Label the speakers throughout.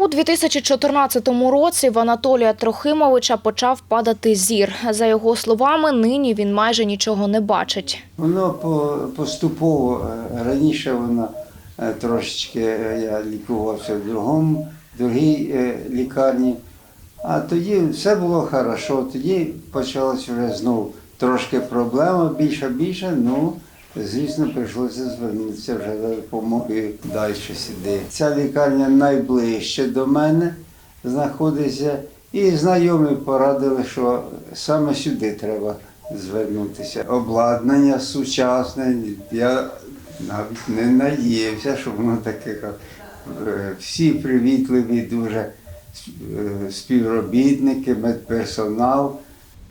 Speaker 1: У 2014 році в Анатолія Трохимовича почав падати зір. За його словами, нині він майже нічого не бачить.
Speaker 2: Воно поступово е, раніше воно е, трошечки е, я лікувався в другому, другій лікарні. А тоді все було хорошо. Тоді почалась вже знову трошки проблема, більше більше. Ну, звісно, прийшлося звернутися вже за допомогою далі сюди. Ця лікарня найближче до мене знаходиться. І знайомі порадили, що саме сюди треба звернутися. Обладнання сучасне. Я навіть не надіявся, що воно таке. е, Всі привітливі, дуже е, співробітники, медперсонал.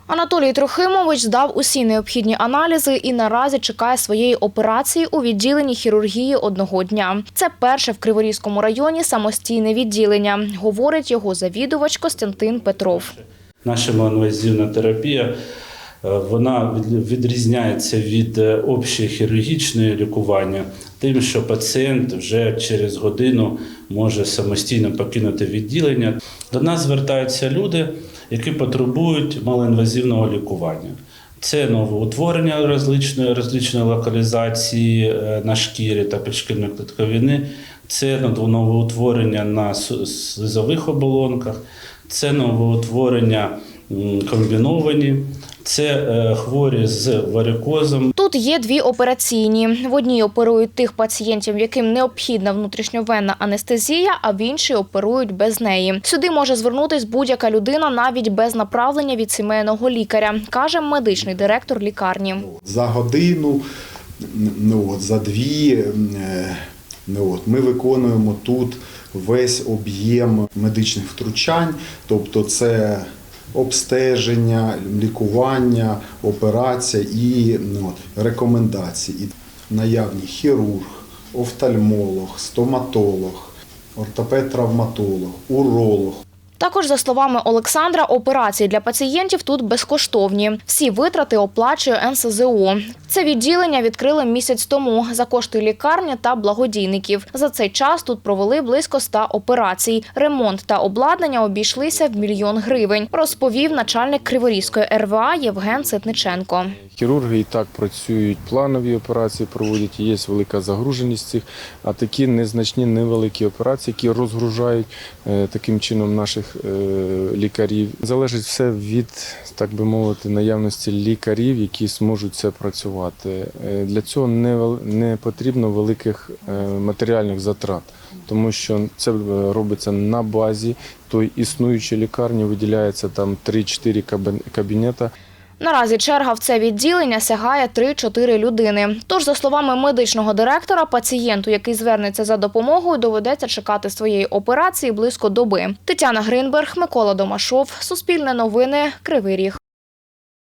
Speaker 1: Анатолій Трохимович здав усі необхідні аналізи і наразі чекає своєї операції у відділенні хірургії одного дня. Це перше в Криворізькому районі самостійне відділення, говорить його завідувач Костянтин Петров.
Speaker 3: Наша манвазівна терапія вона відрізняється від е, общої хірургічної лікування, тим, що пацієнт вже через годину може самостійно покинути відділення. До нас звертаються люди, які потребують малоінвазивного лікування. Це новоутворення розличної, розличної локалізації е, на шкірі та підшкірної клітковини, це новоутворення на слизових оболонках, це новоутворення комбіновані, це е, хворі з варикозом,
Speaker 1: Тут є дві операційні. В одній оперують тих пацієнтів, яким необхідна внутрішньовенна анестезія, а в іншій оперують без неї. Сюди може звернутись будь-яка людина навіть без направлення від сімейного лікаря, каже медичний директор лікарні.
Speaker 4: за годину, ну от за дві. е, Ну от ми виконуємо тут весь об'єм медичних втручань, тобто це обстеження, лікування, операція і ну, рекомендації. І наявні хірург, офтальмолог, стоматолог, ортопед-травматолог, уролог,
Speaker 1: Також, за словами Олександра, операції для пацієнтів тут безкоштовні. Всі витрати оплачує НСЗУ. Це відділення відкрили місяць тому за кошти лікарні та благодійників. За цей час тут провели близько ста операцій. Ремонт та обладнання обійшлися в мільйон гривень, розповів начальник Криворізької РВА Євген Ситниченко.
Speaker 5: Хірурги і так працюють, планові операції проводять, є велика загруженість цих, а такі незначні, невеликі операції, які розгружають е, таким чином наших е, лікарів. Залежить все від, так би мовити, наявності лікарів, які зможуть це працювати. Е, Для цього не, не потрібно великих е, матеріальних затрат, тому що це робиться на базі той існуючої лікарні, виділяється там 3-4 кабін- кабінета.
Speaker 1: Наразі черга в це відділення сягає 3-4 людини. Тож, за словами медичного директора, пацієнту, який звернеться за допомогою, доведеться чекати своєї операції близько доби. Тетяна Гринберг, Микола Домашов, Суспільне новини, Кривий Ріг.